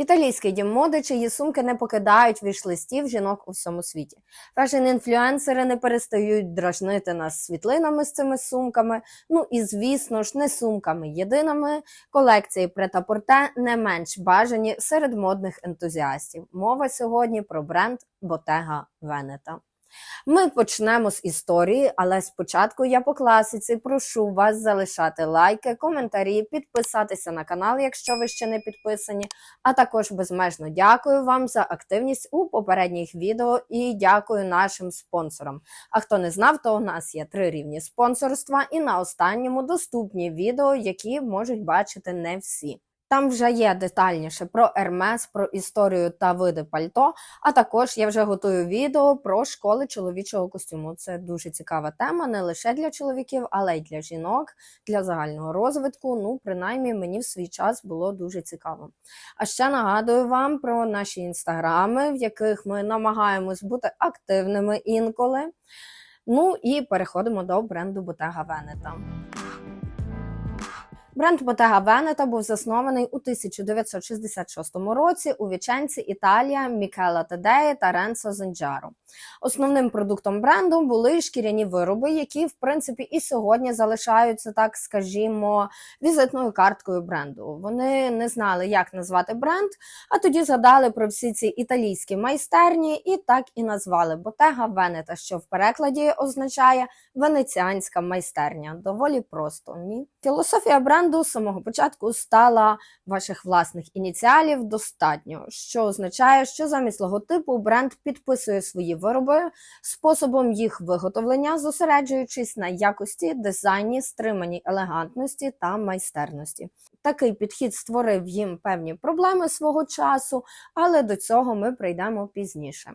Італійський дім моди, чиї сумки не покидають віш-листів жінок у всьому світі. Фешн-інфлюенсери не перестають дражнити нас світлинами з цими сумками. Ну і звісно ж, не сумками єдиними. Колекції претапорте не менш бажані серед модних ентузіастів. Мова сьогодні про бренд Ботега Veneta. Ми почнемо з історії, але спочатку я по класиці прошу вас залишати лайки, коментарі, підписатися на канал, якщо ви ще не підписані. А також безмежно дякую вам за активність у попередніх відео і дякую нашим спонсорам. А хто не знав, то у нас є три рівні спонсорства, і на останньому доступні відео, які можуть бачити не всі. Там вже є детальніше про Ермес, про історію та види пальто. А також я вже готую відео про школи чоловічого костюму. Це дуже цікава тема, не лише для чоловіків, але й для жінок, для загального розвитку. Ну, принаймні, мені в свій час було дуже цікаво. А ще нагадую вам про наші інстаграми, в яких ми намагаємось бути активними інколи. Ну і переходимо до бренду Bottega Veneta. Бренд Bottega Veneta був заснований у 1966 році у Віченці, Італія, Мікела Тедеї та Ренцо Зенджаро. Основним продуктом бренду були шкіряні вироби, які, в принципі, і сьогодні залишаються, так скажімо, візитною карткою бренду. Вони не знали, як назвати бренд, а тоді згадали про всі ці італійські майстерні і так і назвали Bottega Veneta, що в перекладі означає венеціанська майстерня. Доволі просто ні. Філософія бренду з самого початку стала ваших власних ініціалів достатньо, що означає, що замість логотипу бренд підписує свої вироби способом їх виготовлення, зосереджуючись на якості, дизайні, стриманій елегантності та майстерності. Такий підхід створив їм певні проблеми свого часу, але до цього ми прийдемо пізніше.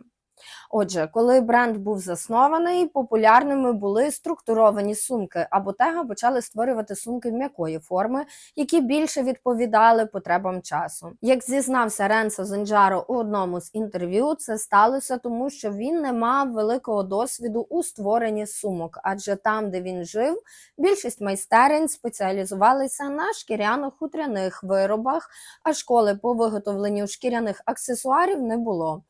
Отже, коли бренд був заснований, популярними були структуровані сумки, а Bottega почали створювати сумки м'якої форми, які більше відповідали потребам часу. Як зізнався Ренцо Зенджаро у одному з інтерв'ю, це сталося тому, що він не мав великого досвіду у створенні сумок, адже там, де він жив, більшість майстерень спеціалізувалися на шкіряно-хутряних виробах, а школи по виготовленню шкіряних аксесуарів не було.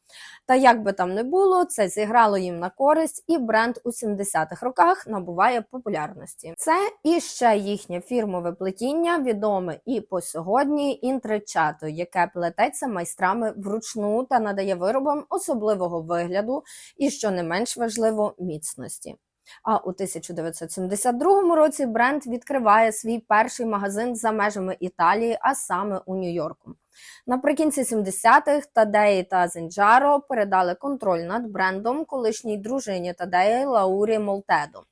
Та як би там не було, це зіграло їм на користь, і бренд у 70-х роках набуває популярності. Це і ще їхнє фірмове плетіння, відоме і по сьогодні інтричато, яке плететься майстрами вручну та надає виробам особливого вигляду і, що не менш важливо, міцності. А у 1972 році бренд відкриває свій перший магазин за межами Італії, а саме у Нью-Йорку. Наприкінці 70-х Тадеї та Зенджаро передали контроль над брендом колишній дружині Тадеї Лаурі Молтедо.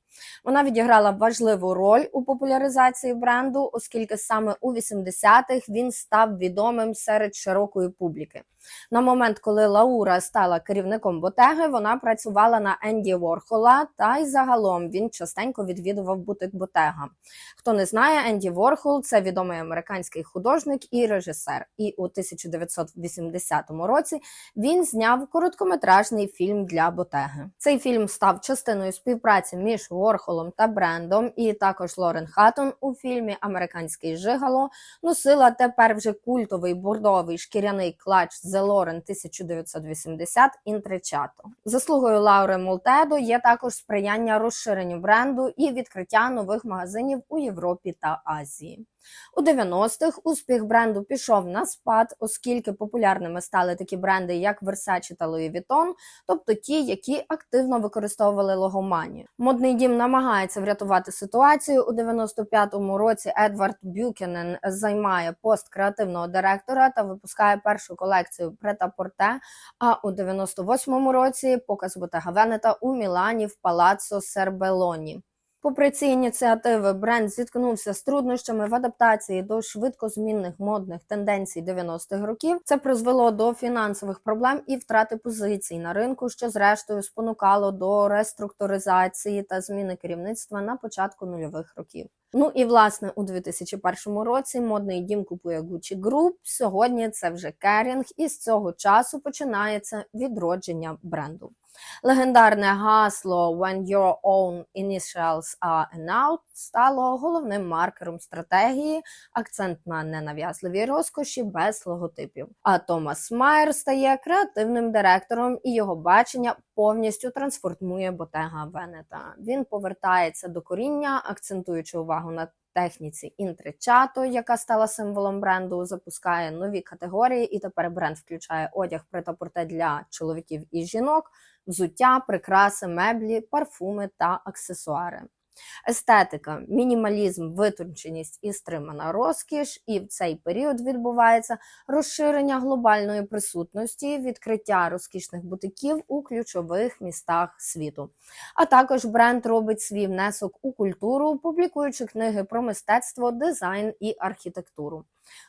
Вона відіграла важливу роль у популяризації бренду, оскільки саме у 80-х він став відомим серед широкої публіки. На момент, коли Лаура стала керівником Ботеги, вона працювала на Енді Ворхола, та й загалом він частенько відвідував бутик Ботега. Хто не знає, Енді Ворхол це відомий американський художник і режисер. І у 1980 році він зняв короткометражний фільм для Ботеги. Цей фільм став частиною співпраці між Ворхолом та брендом, і також Лорен Хаттон у фільмі Американський жигало носила тепер вже культовий бордовий шкіряний клач The Лорен 1980 Інтричато. Заслугою Лаури Молтедо є також сприяння розширенню бренду і відкриття нових магазинів у Європі та Азії. У 90-х успіх бренду пішов на спад, оскільки популярними стали такі бренди, як Versace та Louis Vuitton, тобто ті, які активно використовували логоманію. Модний дім намагається врятувати ситуацію. У 95-му році Едвард Бюкенен займає пост креативного директора та випускає першу колекцію Прета-Порте. А у 98-му році показ Bottega Veneta у Мілані в Палаццо Сербелоні. Попри ці ініціативи, бренд зіткнувся з труднощами в адаптації до швидкозмінних модних тенденцій 90-х років. Це призвело до фінансових проблем і втрати позицій на ринку, що зрештою спонукало до реструктуризації та зміни керівництва на початку нульових років. Ну і власне у 2001 році модний дім купує Gucci Group. Сьогодні це вже Керінг, і з цього часу починається відродження бренду. Легендарне гасло «When your own initials are announced» стало головним маркером стратегії, акцент на ненав'язливій розкоші без логотипів. А Томас Майер стає креативним директором, і його бачення повністю трансформує Ботега Венета. Він повертається до коріння, акцентуючи увагу на техніці інтричато, яка стала символом бренду, запускає нові категорії, і тепер бренд включає одяг прет-а-порте для чоловіків і жінок, взуття, прикраси, меблі, парфуми та аксесуари. Естетика, мінімалізм, витонченість і стримана розкіш, і в цей період відбувається розширення глобальної присутності, відкриття розкішних бутиків у ключових містах світу. А також бренд робить свій внесок у культуру, публікуючи книги про мистецтво, дизайн і архітектуру.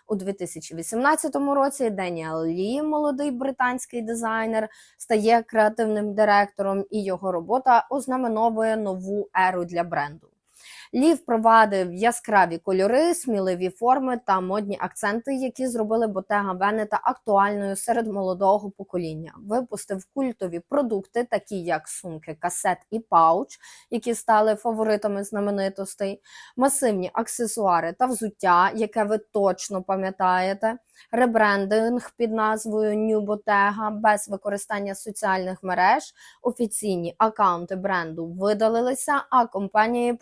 У 2018 році Деніел Лі, молодий британський дизайнер, стає креативним директором, і його робота ознаменовує нову еру для бренду. Лі впровадив яскраві кольори, сміливі форми та модні акценти, які зробили Ботега Венета актуальною серед молодого покоління. Випустив культові продукти, такі як сумки, касет і пауч, які стали фаворитами знаменитостей, масивні аксесуари та взуття, яке ви точно пам'ятаєте, ребрендинг під назвою New Bottega без використання соціальних мереж. Офіційні акаунти бренду видалилися, а компанії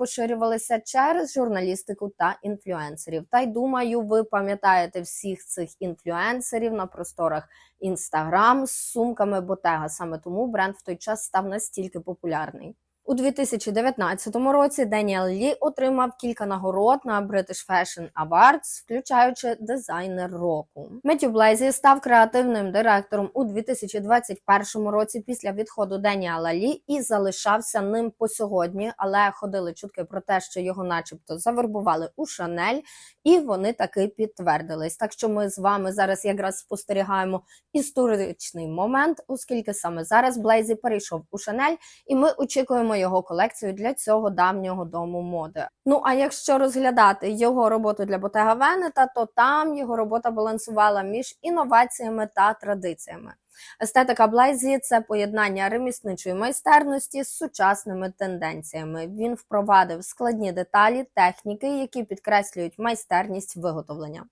поширювалися через журналістику та інфлюенсерів. Та й думаю, ви пам'ятаєте всіх цих інфлюенсерів на просторах Instagram з сумками Ботега. Саме тому бренд в той час став настільки популярний. У 2019 році Деніел Лі отримав кілька нагород на British Fashion Awards, включаючи дизайнер року. Меттю Блейзі став креативним директором у 2021 році після відходу Деніела Лі і залишався ним по сьогодні, але ходили чутки про те, що його, начебто, завербували у Шанель, і вони таки підтвердились. Так що ми з вами зараз якраз спостерігаємо історичний момент, оскільки саме зараз Блейзі перейшов у Шанель, і ми очікуємо його колекцію для цього давнього дому моди. Ну а якщо розглядати його роботу для Ботега Венета, то там його робота балансувала між інноваціями та традиціями. Естетика Блейзі це поєднання ремісничої майстерності з сучасними тенденціями. Він впровадив складні деталі, техніки, які підкреслюють майстерність виготовлення.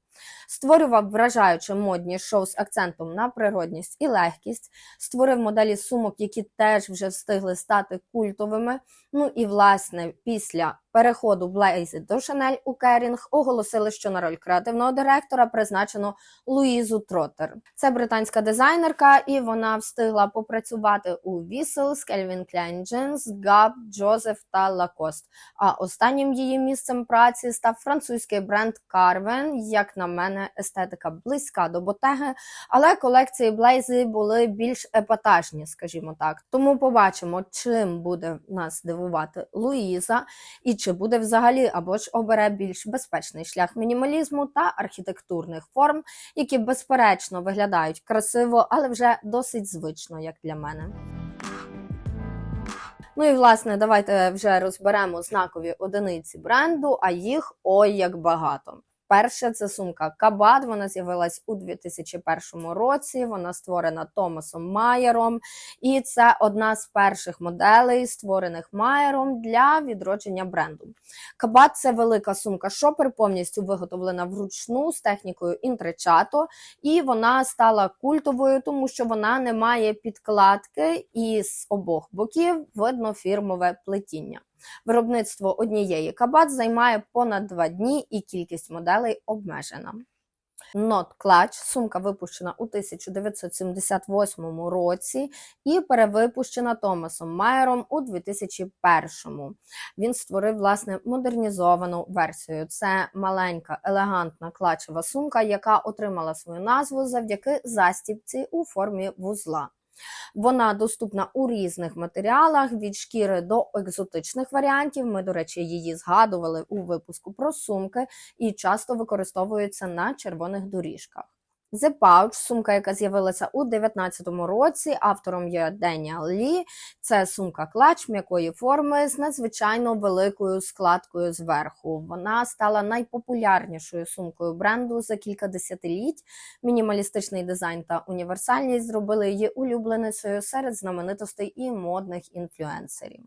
Створював вражаючі модні шоу з акцентом на природність і легкість, створив моделі сумок, які теж вже встигли стати культовими. Ну і власне після переходу Блейзі до Шанель у Керінг оголосили, що на роль креативного директора призначено Луїзу Троттер. Це британська дизайнерка, і вона встигла попрацювати у Вісел, Кельвін Klein Jeans, Gap, Joseph та Lacoste. А останнім її місцем праці став французький бренд Carven. Як на мене, естетика близька до ботеги, але колекції Блейзи були більш епатажні, скажімо так. Тому побачимо, чим буде нас дивувати Луїза, і чи буде взагалі або ж обере більш безпечний шлях мінімалізму та архітектурних форм, які безперечно виглядають красиво, але вже досить звично, як для мене. Ну і власне, давайте вже розберемо знакові одиниці бренду, а їх ой як багато. Перша це сумка Кабат. Вона з'явилась у 2001 році. Вона створена Томасом Майером, і це одна з перших моделей, створених Майером для відродження бренду. Кабат це велика сумка шопер, повністю виготовлена вручну з технікою інтричато, і вона стала культовою, тому що вона не має підкладки, і з обох боків видно фірмове плетіння. Виробництво однієї кабат займає понад два дні, і кількість моделей обмежена. Not Clutch – сумка випущена у 1978 році і перевипущена Томасом Майером у 2001. Він створив власне модернізовану версію. Це маленька елегантна клачева сумка, яка отримала свою назву завдяки застібці у формі вузла. Вона доступна у різних матеріалах від шкіри до екзотичних варіантів. Ми, до речі, її згадували у випуску про сумки і часто використовується на червоних доріжках. The Pouch – сумка, яка з'явилася у 2019 році. Автором є Деніал Лі. Це сумка клач м'якої форми з надзвичайно великою складкою зверху. Вона стала найпопулярнішою сумкою бренду за кілька десятиліть. Мінімалістичний дизайн та універсальність зробили її улюбленицею серед знаменитостей і модних інфлюенсерів.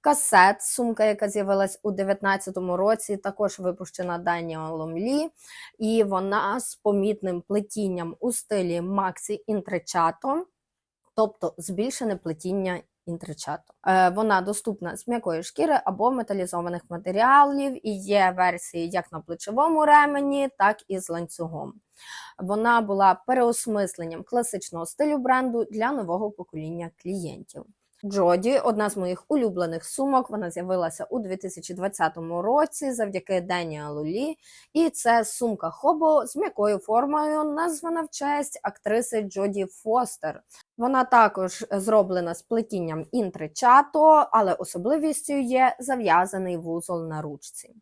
Касет, сумка, яка з'явилась у 2019 році, також випущена Даніелом Лі, і вона з помітним плетінням у стилі Maxi Intrecciato, тобто збільшене плетіння інтричато. Е, вона доступна з м'якої шкіри або металізованих матеріалів, і є версії як на плечовому ремені, так і з ланцюгом. Вона була переосмисленням класичного стилю бренду для нового покоління клієнтів. Джоді одна з моїх улюблених сумок. Вона з'явилася у 2020 році завдяки Деніалу Лі. І це сумка Хобо з м'якою формою, названа в честь актриси Джоді Фостер. Вона також зроблена з плетінням інтричато, але особливістю є зав'язаний вузол на ручці.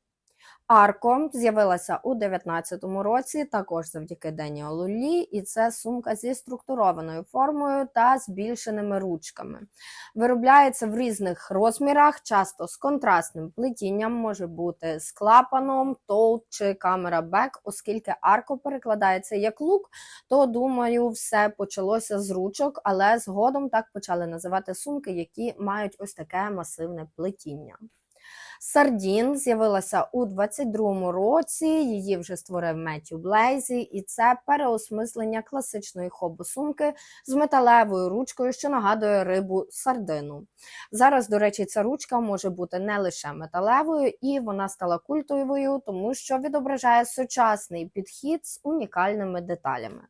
Арко з'явилася у 2019 році, також завдяки Деніалу Лі, і це сумка зі структурованою формою та збільшеними ручками. Виробляється в різних розмірах, часто з контрастним плетінням, може бути з клапаном, тоут чи камера бек, оскільки арко перекладається як лук, то думаю, все почалося з ручок, але згодом так почали називати сумки, які мають ось таке масивне плетіння. Сардін з'явилася у 22-му році. Її вже створив Меттю Блейзі, і це переосмислення класичної хобо-сумки з металевою ручкою, що нагадує рибу сардину. Зараз, до речі, ця ручка може бути не лише металевою, і вона стала культовою, тому що відображає сучасний підхід з унікальними деталями.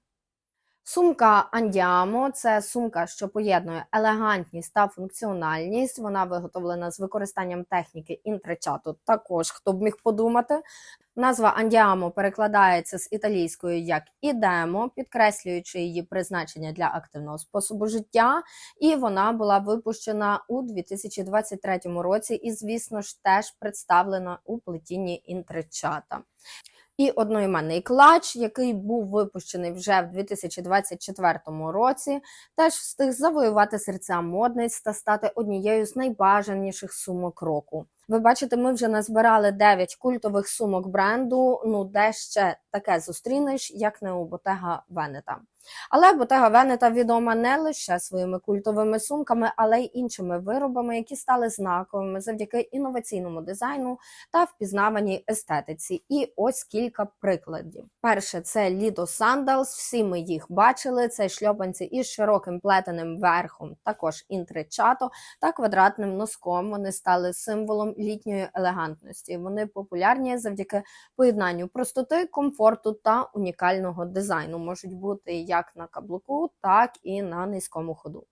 Сумка Andiamo – це сумка, що поєднує елегантність та функціональність. Вона виготовлена з використанням техніки інтречату. Також хто б міг подумати. Назва Andiamo перекладається з італійської як ідемо, підкреслюючи її призначення для активного способу життя. І вона була випущена у 2023 році, і, звісно ж, теж представлена у плетінні інтречата. І одноіменний клач, який був випущений вже в 2024 році, теж встиг завоювати серця модниць та стати однією з найбажаніших сумок року. Ви бачите, ми вже назбирали 9 культових сумок бренду. Ну, де ще таке зустрінеш, як не у Ботега Венета. Але Ботега Венета відома не лише своїми культовими сумками, але й іншими виробами, які стали знаковими завдяки інноваційному дизайну та впізнаваній естетиці. І ось кілька прикладів. Перше, це Lido Sandals, всі ми їх бачили. Це шльопанці із широким плетеним верхом, також інтричато та квадратним носком. Вони стали символом літньої елегантності. Вони популярні завдяки поєднанню простоти, комфорту та унікального дизайну. Можуть бути як на каблуку, так і на низькому ходу.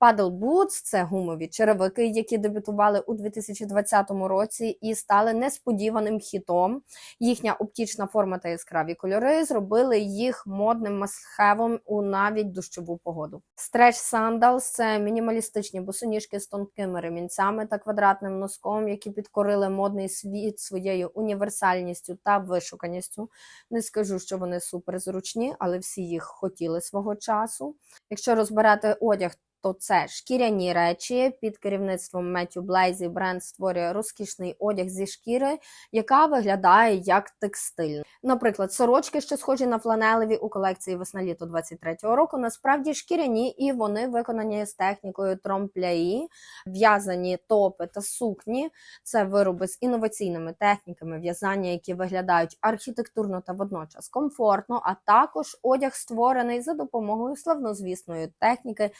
Paddle Boots – це гумові черевики, які дебютували у 2020 році і стали несподіваним хітом. Їхня оптічна форма та яскраві кольори зробили їх модним масхевом у навіть дощову погоду. Stretch Sandals – це мінімалістичні босоніжки з тонкими ремінцями та квадратним носком, які підкорили модний світ своєю універсальністю та вишуканістю. Не скажу, що вони суперзручні, але всі їх хотіли свого часу. Якщо розбирати одяг, то це шкіряні речі під керівництвом Меттю Блейзі бренд створює розкішний одяг зі шкіри, яка виглядає як текстиль. Наприклад, сорочки, що схожі на фланелеві у колекції весна-літо 23-го року, насправді шкіряні і вони виконані з технікою тромпляї, в'язані топи та сукні. Це вироби з інноваційними техніками в'язання, які виглядають архітектурно та водночас комфортно, а також одяг створений за допомогою славнозвісної техніки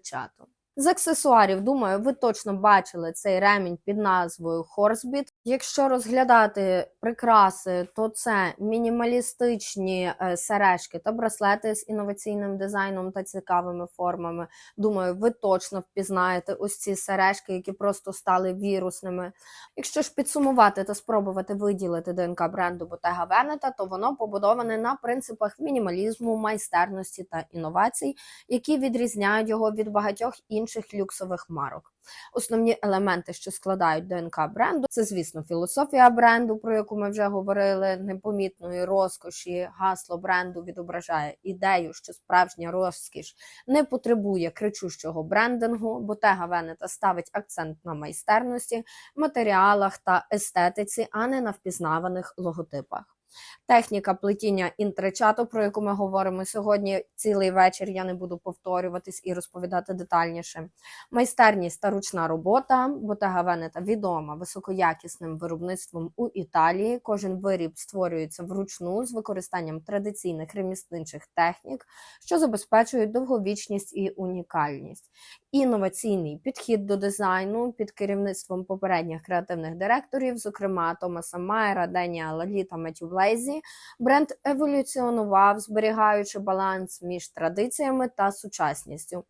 інтерчату. З аксесуарів, думаю, ви точно бачили цей ремінь під назвою Horsebit. Якщо розглядати прикраси, то це мінімалістичні е, сережки та браслети з інноваційним дизайном та цікавими формами. Думаю, ви точно впізнаєте ось ці сережки, які просто стали вірусними. Якщо ж підсумувати та спробувати виділити ДНК бренду Bottega Veneta, то воно побудоване на принципах мінімалізму, майстерності та інновацій, які відрізняють його від багатьох інших інших люксових марок. Основні елементи, що складають ДНК бренду, це, звісно, філософія бренду, про яку ми вже говорили, непомітної розкоші. Гасло бренду відображає ідею, що справжня розкіш не потребує кричущого брендингу. Bottega Veneta ставить акцент на майстерності, матеріалах та естетиці, а не на впізнаваних логотипах. Техніка плетіння інтричату, про яку ми говоримо сьогодні цілий вечір. Я не буду повторюватись і розповідати детальніше. Майстерність та ручна робота. Bottega Veneta відома високоякісним виробництвом у Італії. Кожен виріб створюється вручну з використанням традиційних ремісничих технік, що забезпечують довговічність і унікальність. Інноваційний підхід до дизайну під керівництвом попередніх креативних директорів, зокрема Томаса Майера, Денія Лалі та Меттю Блейзі, бренд еволюціонував, зберігаючи баланс між традиціями та сучасністю.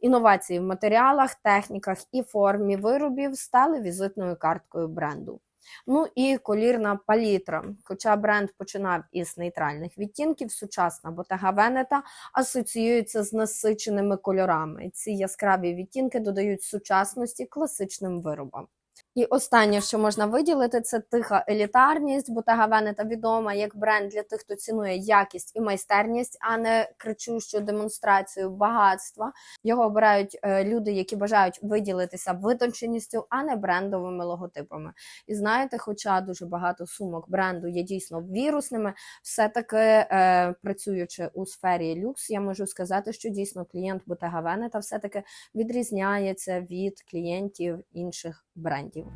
Інновації в матеріалах, техніках і формі виробів стали візитною карткою бренду. Ну і колірна палітра. Хоча бренд починав із нейтральних відтінків, сучасна Bottega Veneta асоціюється з насиченими кольорами. Ці яскраві відтінки додають сучасності класичним виробам. І останнє, що можна виділити, це тиха елітарність. Bottega Veneta відома як бренд для тих, хто цінує якість і майстерність, а не кричущу демонстрацію багатства. Його обирають е, люди, які бажають виділитися витонченістю, а не брендовими логотипами. І знаєте, хоча дуже багато сумок бренду є дійсно вірусними, все-таки е, працюючи у сфері люкс, я можу сказати, що дійсно клієнт Bottega Veneta все-таки відрізняється від клієнтів інших брендів.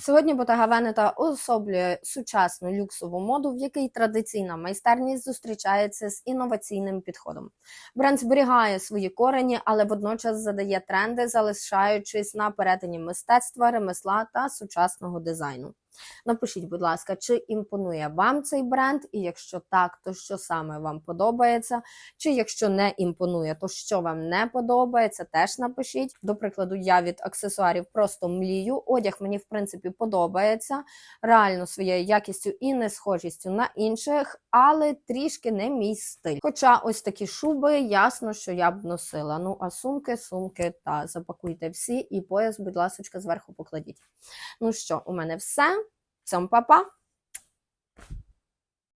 Сьогодні Ботага Венета уособлює сучасну люксову моду, в якій традиційна майстерність зустрічається з інноваційним підходом. Бренд зберігає свої корені, але водночас задає тренди, залишаючись на перетині мистецтва, ремесла та сучасного дизайну. Напишіть, будь ласка, чи імпонує вам цей бренд, і якщо так, то що саме вам подобається, чи якщо не імпонує, то що вам не подобається, теж напишіть. До прикладу, я від аксесуарів просто млію. Одяг мені, в принципі, подобається реально своєю якістю і не схожістю на інших, але трішки не мій стиль. Хоча ось такі шуби, ясно, що я б носила. Ну, а сумки, сумки та запакуйте всі, і пояс, будь ласка, зверху покладіть. Ну що, у мене все. São papá.